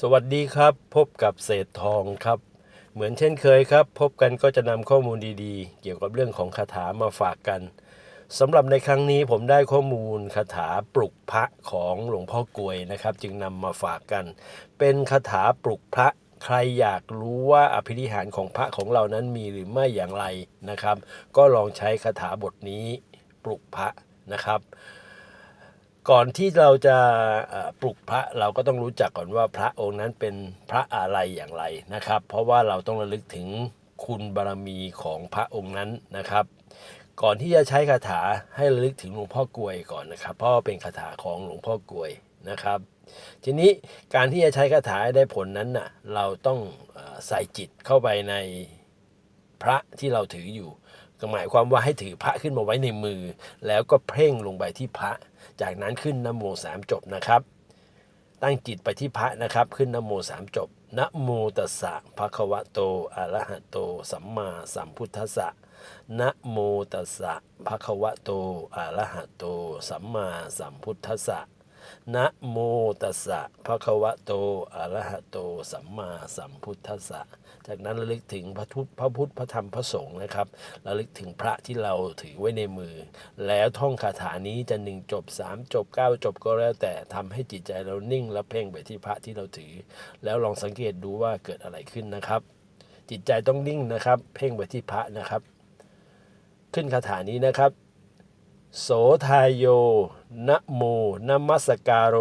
สวัสดีครับ พบกับเศษทองครับ เหมือนเช่นเคยครับ พบกันก็จะนำข้อมูลดีๆ เกี่ยวกับเรื่องของคาถามาฝากกันสำหรับในครั้งนี้ผมได้ข้อมูลคาถาปลุกพระของหลวงพ่อกลวยนะครับ จึงนำมาฝากกัน เป็นคาถาปลุกพระใครอยากรู้ว่าอภินิหารของพระของเรานั้นมีหรือไม่อย่างไรนะครับ ก็ลองใช้คาถาบทนี้ปลุกพระนะครับ ก่อนที่เราจะปลุกพระเราก็ต้องรู้จักก่อนว่าพระองค์นั้นเป็นพระอะไรอย่างไรนะครับ เพราะว่าเราต้องระลึกถึงคุณบารมีของพระองค์นั้นนะครับ ก่อนที่จะใช้คาถาให้ระลึกถึงหลวงพ่อกลวยก่อนนะครับ เพราะว่าเป็นคาถาของหลวงพ่อกลวยนะครับ ทีนี้การที่จะใช้คาถาได้ผลนั้นน่ะเราต้องใส่จิตเข้าไปในพระที่เราถืออยู่ ก็หมายความว่าให้ถือพระขึ้นมาไว้ในมือ แล้วก็เพ่งลงไปที่พระ จากนั้นขึ้นนโมสามจบนะครับ ตั้งจิตไปที่พระนะครับ ขึ้นนโมสามจบนะโมตัสสะภะคะวะโตอะระหะโต สัมมาสัมพุทธัสสะนะโมตัสสะภะคะวะโตอะระหะโต สัมมาสัมพุทธัสสะ นะโมตัสสะภะคะวะโตอะระหะโต สัมมาสัมพุทธัสสะจากนั้นระลึกถึงพระทุพระพุทธพระธรรมพระสงฆ์นะครับระลึกถึงพระที่เราถือไว้ในมือ แล้วท่องคาถานี้จะหนึ่งจบสามจบเก้าจบก็แล้วแต่ทำให้จิตใจเรานิ่งและเพ่งไปที่พระที่เราถือ แล้วลองสังเกตดูว่าเกิดอะไรขึ้นนะครับ จิตใจต้องนิ่งนะครับ เพ่งไปที่พระนะครับ ขึ้นคาถานี้นะครับ โสทายโยนะโมนมัสการโร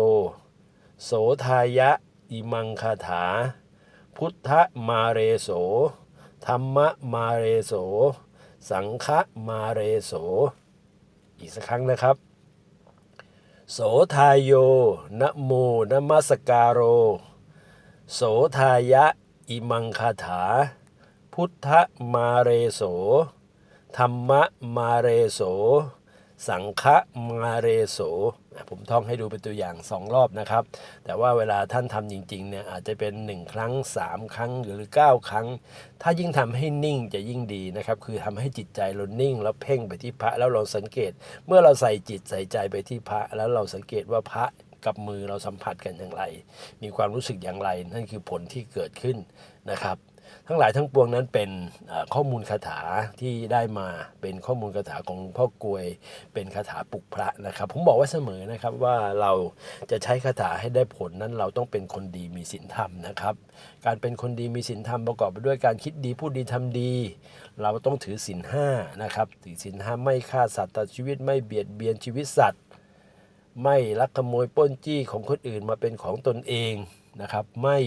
โสทายะ อิมังคาถา พุทธมาเรโส ธรรมมาเรโส สังฆมาเรโส อีกสักครั้งนะครับ โสทายโยนะโมนมัสการโร โสทายะ อิมังคาถา พุทธมาเรโส ธรรมมาเรโส สังฆมาเรโสผมท่องให้ดูเป็นตัวอย่างสองรอบนะครับ แต่ว่าเวลาท่านทำจริงๆเนี่ยอาจจะเป็น 1 ครั้ง 3 ครั้งหรือ 9 ครั้ง ถ้ายิ่งทำให้นิ่งจะยิ่งดีนะครับ คือทำให้จิตใจเรานิ่ง แล้วเพ่งไปที่พระแล้วเราสังเกต เมื่อเราใส่จิตใส่ใจไปที่พระ แล้วเราสังเกตว่าพระกับมือเราสัมผัสกันอย่างไร มีความรู้สึกอย่างไร นั่นคือผลที่เกิดขึ้นนะครับ ทั้งหลายทั้งปวงนั้นเป็นข้อมูลคาถาที่ได้มาเป็นข้อมูลคาถาของพ่อกลวย เป็นคาถาปลุกพระนะครับ ผมบอกไว้เสมอนะครับว่าเราจะใช้คาถาให้ได้ผลนั้นเราต้องเป็นคนดีมีศีลธรรมนะครับ การเป็นคนดีมีศีลธรรมประกอบไปด้วยการคิดดีพูดดีทำดี เราต้องถือศีลห้านะครับถือศีลห้าไม่ฆ่าสัตว์ตัดชีวิตไม่เบียดเบียนชีวิตสัตว์ ไม่ลักขโมยป้นจี้ของคนอื่นมาเป็นของตนเองนะครับ ไม่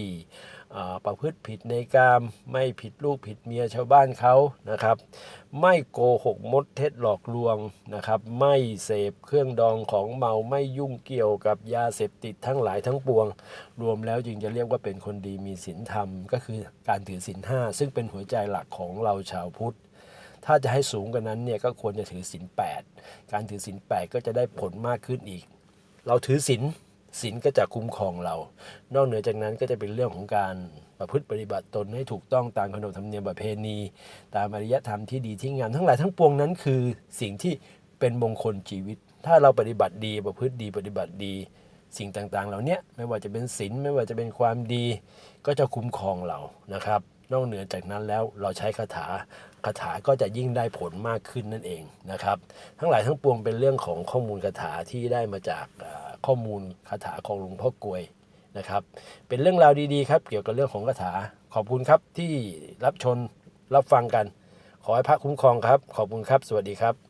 ประพฤติผิดในกามไม่ผิดลูกผิดเมียชาวบ้านเขานะครับ ไม่โกหกมดเท็จหลอกลวงนะครับ ไม่เสพเครื่องดองของเมาไม่ยุ่งเกี่ยวกับยาเสพติดทั้งหลายทั้งปวง รวมแล้วจึงจะเรียกว่าเป็นคนดีมีศีลธรรม ก็คือการถือศีลห้าซึ่งเป็นหัวใจหลักของเราชาวพุทธถ้าจะให้สูงกว่านั้นเนี่ยก็ควรจะถือศีลแปดการถือศีลแปดก็จะได้ผลมากขึ้นอีก เราถือศีลศีลก็จะคุ้มครองเรา นอกเหนือจากนั้นก็จะเป็นเรื่องของการประพฤติปฏิบัติตนให้ถูกต้องตามขนบธรรมเนียมประเพณี ตามอริยธรรมที่ดีที่งามทั้งหลายทั้งปวงนั้นคือสิ่งที่เป็นมงคลชีวิต ถ้าเราปฏิบัติดีประพฤติดีปฏิบัติดี สิ่งต่างๆ เหล่านี้ไม่ว่าจะเป็นศีลไม่ว่าจะเป็นความดี ก็จะคุ้มครองเรานะครับ นอกเหนือจากนั้นแล้วเราใช้คาถาคาถาก็จะยิ่งได้ผลมากขึ้นนั่นเองนะครับ ทั้งหลายทั้งปวงเป็นเรื่องของข้อมูลคาถาที่ได้มาจากข้อมูลคาถาของหลวงพ่อกลวยนะครับ เป็นเรื่องราวดีๆครับ เกี่ยวกับเรื่องของคาถาขอบคุณครับที่รับชมรับฟังกัน ขอให้พระคุ้มครองครับ ขอบคุณครับ สวัสดีครับ